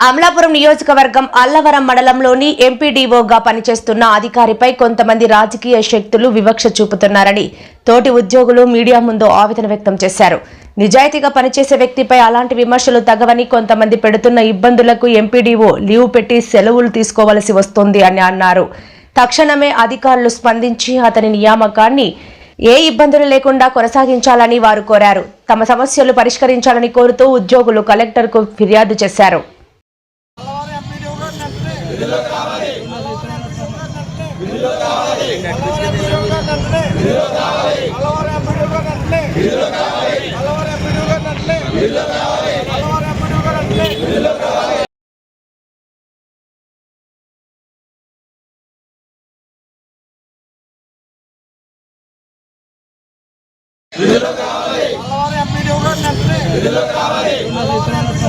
అమలాపురం నియోజకవర్గం అల్లవరం మండలంలోని ఎంపీడీఓగా పనిచేస్తున్న అధికారిపై కొంతమంది రాజకీయ శక్తులు వివక్ష చూపుతున్నారని తోటి ఉద్యోగులు మీడియా ముందు ఆవేదన వ్యక్తం చేశారు. నిజాయితీగా పనిచేసే వ్యక్తిపై అలాంటి విమర్శలు తగవని కొంతమంది పెడుతున్న ఇబ్బందులకు ఎంపీడీఓ లీవ్ పెట్టి సెలవులు తీసుకోవలసి వస్తోంది అని అన్నారు. తక్షణమే అధికారులు స్పందించి అతని నియామకాన్ని ఏ ఇబ్బందులు లేకుండా కొనసాగించాలని వారు కోరారు. తమ సమస్యలు పరిష్కరించాలని కోరుతూ ఉద్యోగులు కలెక్టర్కు ఫిర్యాదు చేశారు. బిల్లులు కావాలి. బిల్లులు కావాలి. బిల్లులు కావాలి. బిల్లులు కావాలి. బిల్లులు కావాలి. బిల్లులు కావాలి బిల్లులు కావాలి బిల్లులు కావాలి.